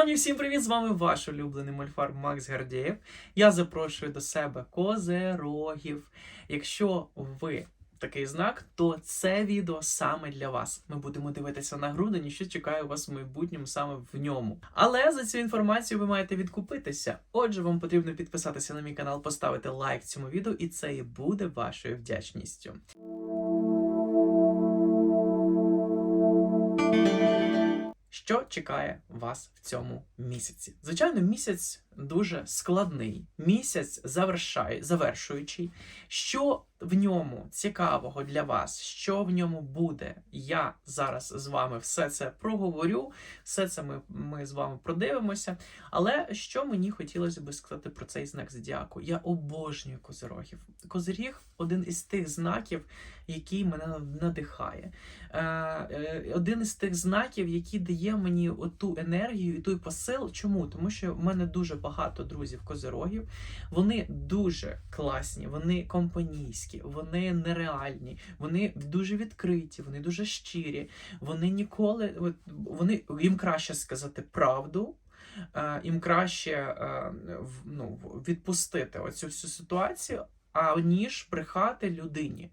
Шановні, всім привіт! З вами ваш улюблений мольфар Макс Гардєєв. Я запрошую до себе козерогів. Якщо ви такий знак, то це відео саме для вас. Ми будемо дивитися на грудень що чекає вас в майбутньому саме в ньому. Але за цю інформацію ви маєте відкупитися. Отже, вам потрібно підписатися на мій канал, поставити лайк цьому відео, і це і буде вашою вдячністю. Що чекає вас в цьому місяці? Звичайно, місяць дуже складний, місяць завершає, завершуючий. Що в ньому цікавого для вас, що в ньому буде? Я зараз з вами все це проговорю, все це ми, ми з вами продивимося. Але що мені хотілося би сказати про цей знак зодіаку? Я обожнюю козирогів. Козиріг один із тих знаків, який мене надихає. Е, е, один із тих знаків, який дає мені ту енергію і той посил. Чому? Тому що в мене дуже багато друзів козирогів. Вони дуже класні, вони компанійські, вони нереальні, вони дуже відкриті, вони дуже щирі. Вони ніколи вони їм краще сказати правду. е, Їм краще е, ну, відпустити оцю всю ситуацію, аніж брехати людині.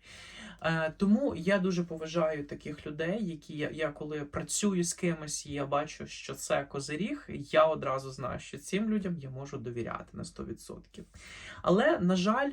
Е, Тому я дуже поважаю таких людей, які я, я коли працюю з кимось, і я бачу, що це козиріг, я одразу знаю, що цим людям я можу довіряти на 100%. Але, на жаль,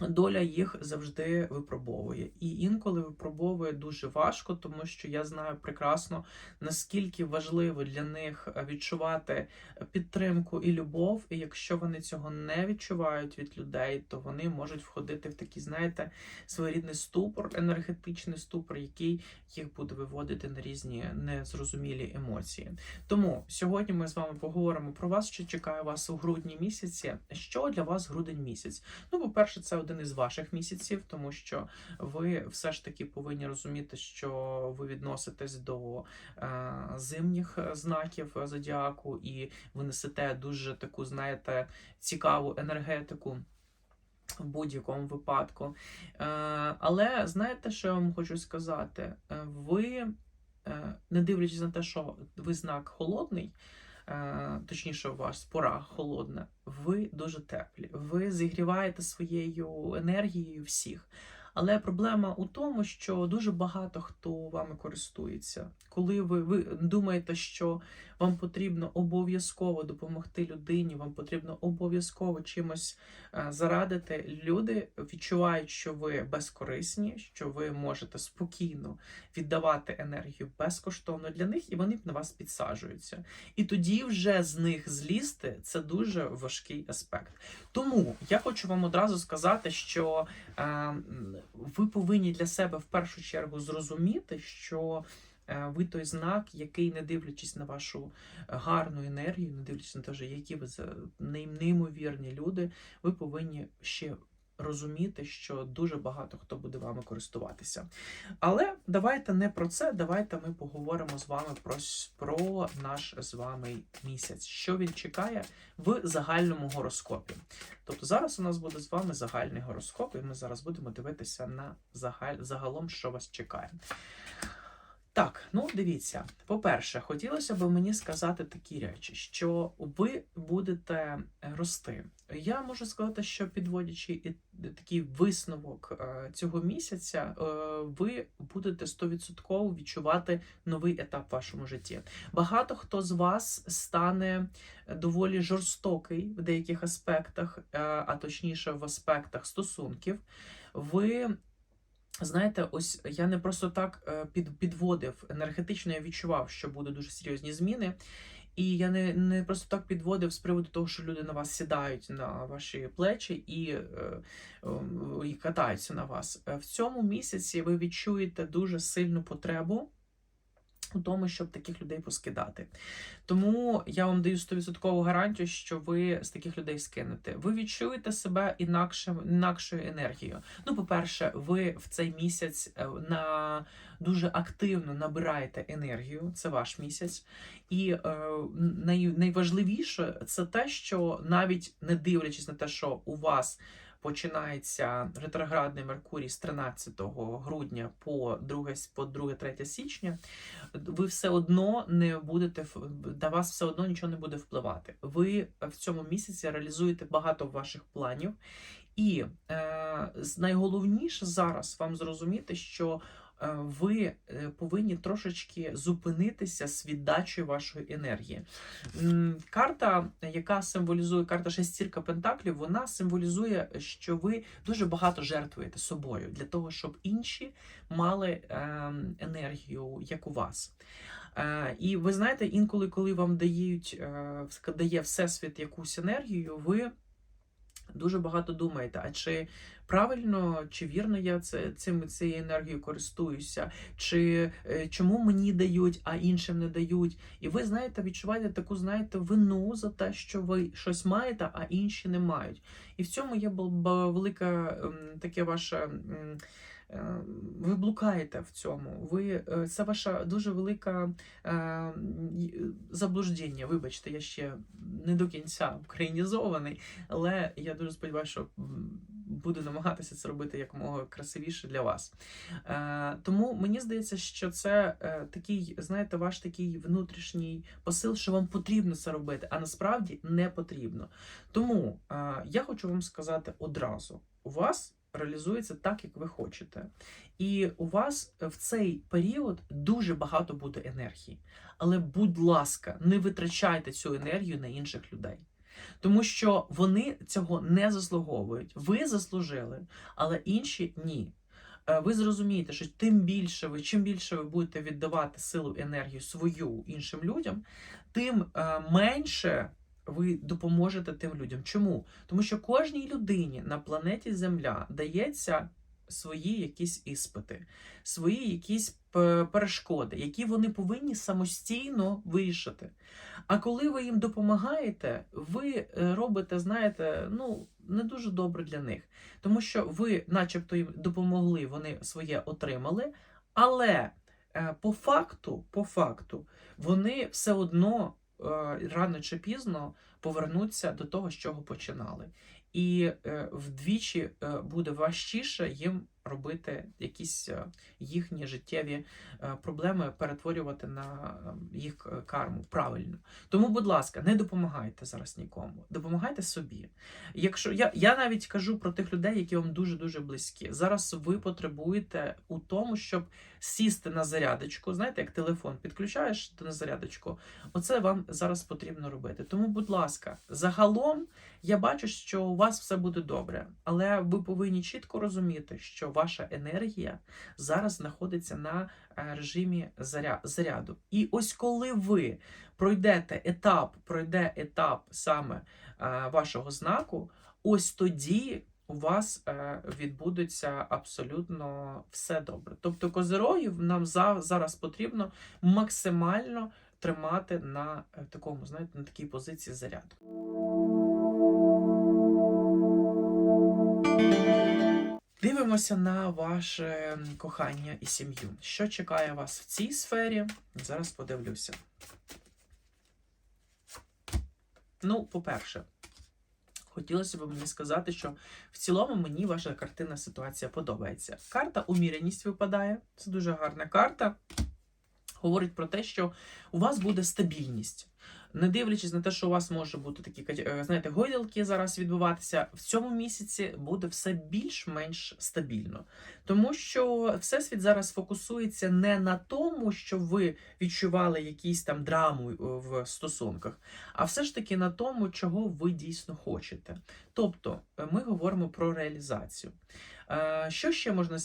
доля їх завжди випробовує. І інколи випробовує дуже важко, тому що я знаю прекрасно, наскільки важливо для них відчувати підтримку і любов. І якщо вони цього не відчувають від людей, то вони можуть входити в такий, знаєте, своєрідний ступор, енергетичний ступор, який їх буде виводити на різні незрозумілі емоції. Тому сьогодні ми з вами поговоримо про вас, що чекає вас у грудні місяці. Що для вас грудень місяць? Ну, по-перше, це один із ваших місяців, тому що ви все ж таки повинні розуміти, що ви відноситесь до е, зимніх знаків зодіаку, і ви несете дуже таку, знаєте, цікаву енергетику. В будь-якому випадку. Е, але знаєте, що я вам хочу сказати? Е, Ви, не дивлячись на те, що ви знак холодний, точніше, у вас пора холодна, ви дуже теплі. Ви зігріваєте своєю енергією всіх. Але проблема у тому, що дуже багато хто вами користується. Коли ви, ви думаєте, що вам потрібно обов'язково допомогти людині, вам потрібно обов'язково чимось е, зарадити, люди відчувають, що ви безкорисні, що ви можете спокійно віддавати енергію безкоштовно для них, і вони на вас підсаджуються. І тоді вже з них злізти це дуже важкий аспект. Тому я хочу вам одразу сказати, що е, ви повинні для себе в першу чергу зрозуміти, що е, ви той знак, який, не дивлячись на вашу гарну енергію, не дивлячись на те, які ви неймовірні люди, ви повинні ще розуміти, що дуже багато хто буде вами користуватися. Але давайте не про це, давайте ми поговоримо з вами про, про наш з вами місяць, що він чекає в загальному гороскопі. Тобто зараз у нас буде з вами загальний гороскоп, і ми зараз будемо дивитися на загаль, загалом, що вас чекає. Так, ну дивіться. По-перше, хотілося б мені сказати такі речі, що ви будете рости. Я можу сказати, що підводячи такий висновок е, цього місяця, е, ви будете 100% відчувати новий етап в вашому житті. Багато хто з вас стане доволі жорстокий в деяких аспектах, е, а точніше в аспектах стосунків. Ви Знаєте, ось я не просто так е, під, підводив енергетично, я відчував, що будуть дуже серйозні зміни. І я не, не просто так підводив з приводу того, що люди на вас сідають на ваші плечі і, е, і катаються на вас. Е, В цьому місяці ви відчуєте дуже сильну потребу у тому, щоб таких людей поскидати. Тому я вам даю 100% гарантію, що ви з таких людей скинете. Ви відчуєте себе інакшим, інакшою енергією. Ну, по-перше, ви в цей місяць е, на дуже активно набираєте енергію. Це ваш місяць. І е, най, найважливіше це те, що навіть не дивлячись на те, що у вас починається ретроградний Меркурій з 13 грудня по 2, по 2-3 січня, ви все одно не будете на вас все одно нічого не буде впливати. Ви в цьому місяці реалізуєте багато ваших планів. І е, найголовніше зараз вам зрозуміти, що ви е, повинні трошечки зупинитися з віддачею вашої енергії. Карта, яка символізує карта шестірка пентаклів, вона символізує, що ви дуже багато жертвуєте собою для того, щоб інші мали ем, енергію, як у вас. Е, І ви знаєте, інколи, коли вам дають, е, дає Всесвіт якусь енергію, ви дуже багато думаєте, а чи правильно, чи вірно я це, цим, цією енергією користуюся, чи е, чому мені дають, а іншим не дають. І ви знаєте, відчуваєте таку, знаєте, вину за те, що ви щось маєте, а інші не мають. І в цьому є велика ем, таке ваше. Е, Ви блукаєте в цьому. Ви е, це ваша дуже велика е, заблуждення. Вибачте, я ще не до кінця українізований, але я дуже сподіваюся, що буду намагатися це робити якомога красивіше для вас. Тому мені здається, що це такий, знаєте, ваш такий внутрішній посил, що вам потрібно це робити, а насправді не потрібно. Тому я хочу вам сказати одразу: у вас реалізується так, як ви хочете. І у вас в цей період дуже багато буде енергії. Але, будь ласка, не витрачайте цю енергію на інших людей. Тому що вони цього не заслуговують. Ви заслужили, але інші ні. Е, Ви зрозумієте, що тим більше ви, чим більше ви будете віддавати силу енергію свою іншим людям, тим е, менше ви допоможете тим людям. Чому? Тому що кожній людині на планеті Земля дається свої якісь іспити, свої якісь перешкоди, які вони повинні самостійно вирішити. А коли ви їм допомагаєте, ви е, робите, знаєте, ну не дуже добре для них, тому що ви, начебто, їм допомогли, вони своє отримали, але е, по факту, по факту, вони все одно рано чи пізно повернуться до того, з чого починали. І е, вдвічі е, буде важчіше їм робити якісь е, їхні життєві е, проблеми, перетворювати на е, їх карму правильно. Тому, будь ласка, не допомагайте зараз нікому, допомагайте собі. Якщо я, я навіть кажу про тих людей, які вам дуже дуже близькі. Зараз ви потребуєте у тому, щоб сісти на зарядочку. Знаєте, як телефон підключаєш на зарядочку. Оце вам зараз потрібно робити. Тому, будь ласка, загалом я бачу, що у вас все буде добре, але ви повинні чітко розуміти, що ваша енергія зараз знаходиться на е, режимі заря- заряду. І ось коли ви пройдете етап, пройде етап саме е, вашого знаку, ось тоді. У вас е, відбудеться абсолютно все добре. Тобто козирогів нам за, зараз потрібно максимально тримати на такому, знаєте, на такій позиції заряду. Дивимося на ваше кохання і сім'ю. Що чекає вас в цій сфері? Зараз подивлюся. Ну, по-перше, хотілося б мені сказати, що в цілому мені ваша картинна ситуація подобається. Карта уміреність випадає. Це дуже гарна карта. Говорить про те, що у вас буде стабільність. Не дивлячись на те, що у вас може бути такі е, знаєте, гойдалки зараз відбуватися, в цьому місяці буде все більш-менш стабільно. Тому що Всесвіт зараз фокусується не на тому, що ви відчували якісь там драму е, в стосунках, а все ж таки на тому, чого ви дійсно хочете. Тобто, е, ми говоримо про реалізацію. Е, Що ще можна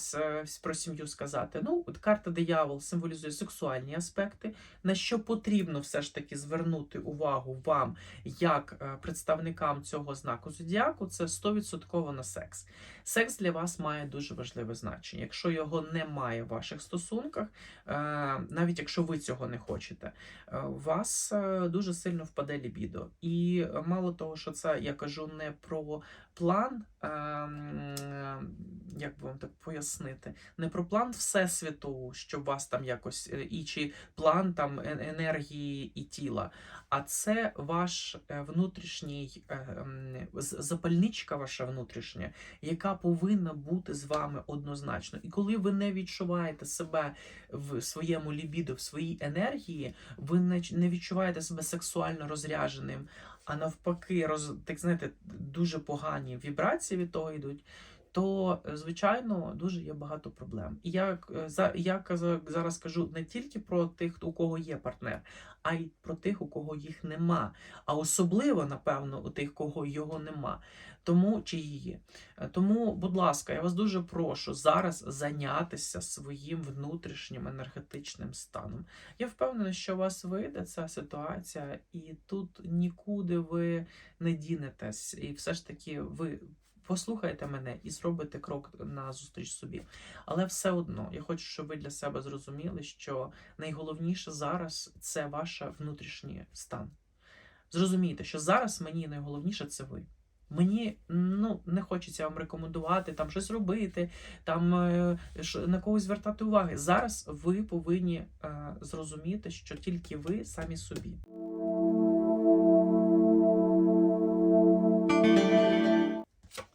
про сім'ю сказати? Ну, от карта диявол символізує сексуальні аспекти, на що потрібно все ж таки звернути увагу вам, як е, представникам цього знаку зодіаку, це 100% на секс. Секс для вас має дуже важливе значення. Якщо його немає в ваших стосунках, е, навіть якщо ви цього не хочете, вас дуже сильно впаде лібідо. І мало того, що це я кажу не про план, е, м, як би вам так пояснити, не про план Всесвіту, що вас там якось, е, і чи план там енергії і тіла, а це ваш е, внутрішній е, запальничка ваша внутрішня, яка повинна бути з вами однозначно. І коли ви не відчуваєте себе в своєму лібідо, в своїй енергії, ви не відчуваєте себе сексуально розряженим, а навпаки, роз, так знаєте, дуже погані вібрації від того йдуть. То, е, звичайно, дуже є багато проблем. І я, е, за, я зараз кажу не тільки про тих, у кого є партнер, а й про тих, у кого їх нема. А особливо, напевно, у тих, кого його нема. Тому чи її. Е, Тому, будь ласка, я вас дуже прошу зараз зайнятися своїм внутрішнім енергетичним станом. Я впевнена, що у вас вийде ця ситуація, і тут нікуди ви не дінетесь, і все ж таки ви. Послухайте мене і зробите крок на зустріч собі. Але все одно я хочу, щоб ви для себе зрозуміли, що найголовніше зараз це ваш внутрішній стан. Зрозумійте, що зараз мені найголовніше це ви. Мені ну не хочеться вам рекомендувати там щось робити, там е, на когось звертати уваги. Зараз ви повинні е, зрозуміти, що тільки ви самі собі.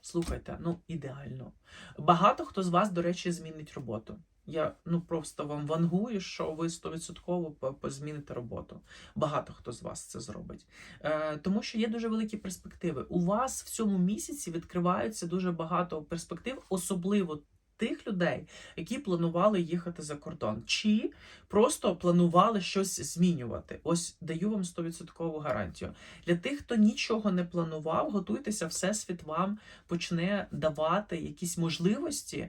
Слухайте, ну ідеально. Багато хто з вас, до речі, змінить роботу. Я ну просто вам вангую, що ви 100% по- по- зміните роботу. Багато хто з вас це зробить. Е, тому що є дуже великі перспективи. У вас в цьому місяці відкриваються дуже багато перспектив, особливо тих людей, які планували їхати за кордон, чи просто планували щось змінювати. Ось даю вам 100% гарантію. Для тих, хто нічого не планував, готуйтеся, всесвіт вам почне давати якісь можливості.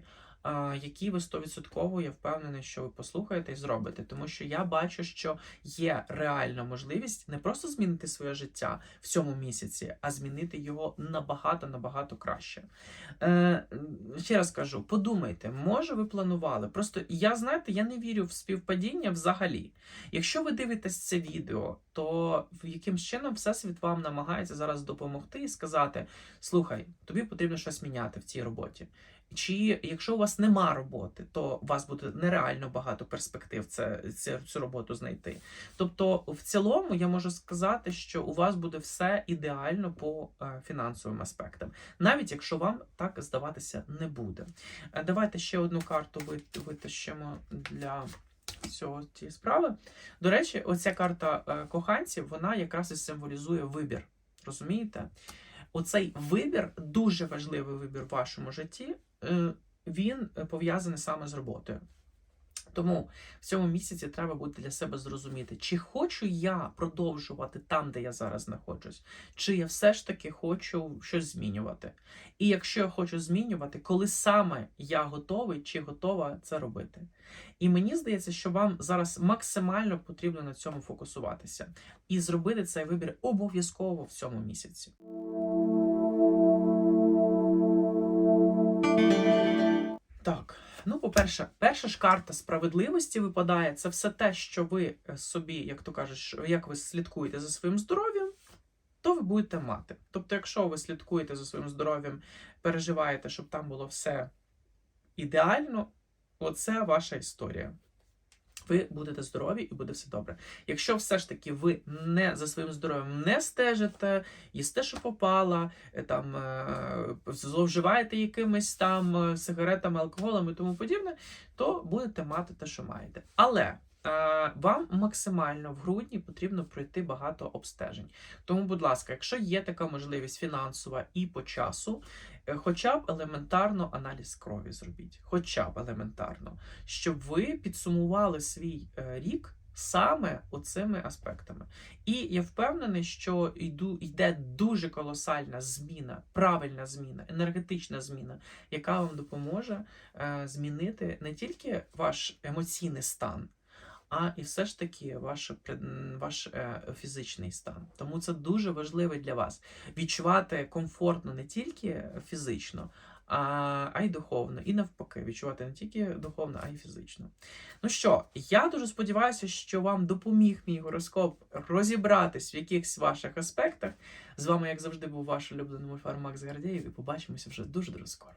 Які ви 100% я впевнений, що ви послухаєте і зробите, тому що я бачу, що є реальна можливість не просто змінити своє життя в цьому місяці, а змінити його набагато набагато краще. Е, ще раз кажу, подумайте, може ви планували. Просто я знаєте, я не вірю в співпадіння взагалі. Якщо ви дивитесь це відео, то в якимсь чином всесвіт вам намагається зараз допомогти і сказати: слухай, тобі потрібно щось міняти в цій роботі. Чи якщо у вас нема роботи, то у вас буде нереально багато перспектив це, це цю роботу знайти. Тобто, в цілому я можу сказати, що у вас буде все ідеально по е, фінансовим аспектам, навіть якщо вам так здаватися не буде. Е, Давайте ще одну карту витащимо для цього цієї справи. До речі, оця карта е, коханців, вона якраз і символізує вибір. Розумієте? Оцей вибір, дуже важливий вибір в вашому житті, він е, пов'язаний саме з роботою. Тому в цьому місяці треба буде для себе зрозуміти, чи хочу я продовжувати там, де я зараз знаходжусь, чи я все ж таки хочу щось змінювати. І якщо я хочу змінювати, коли саме я готовий чи готова це робити. І мені здається, що вам зараз максимально потрібно на цьому фокусуватися і зробити цей вибір обов'язково в цьому місяці. Так, ну, по-перше, перша ж карта справедливості випадає. Це все те, що ви е, собі, як то кажеш, як ви слідкуєте за своїм здоров'ям, то ви будете мати. Тобто, якщо ви слідкуєте за своїм здоров'ям, переживаєте, щоб там було все ідеально, оце ваша історія. Ви будете здорові і буде все добре. Якщо все ж таки ви не за своїм здоров'ям не стежите, їсте, що попало, е, там е, зловживаєте якимись там е, сигаретами, алкоголем і тому подібне, то будете мати те, що маєте. Але вам максимально в грудні потрібно пройти багато обстежень. Тому, будь ласка, якщо є така можливість фінансова і по часу, хоча б елементарно аналіз крові зробіть, хоча б елементарно, щоб ви підсумували свій е, рік. Саме оцими аспектами. І я впевнений, що йду, йде дуже колосальна зміна, правильна зміна, енергетична зміна, яка вам допоможе е, змінити не тільки ваш емоційний стан, а і все ж таки ваш, ваш е, фізичний стан. Тому це дуже важливо для вас відчувати комфортно не тільки фізично, а, а й духовно. І навпаки, відчувати не тільки духовно, а й фізично. Ну що, я дуже сподіваюся, що вам допоміг мій гороскоп розібратись в якихось ваших аспектах. З вами, як завжди, був ваш улюблений мульфар Макс Гардєєв, і побачимося вже дуже дуже скоро.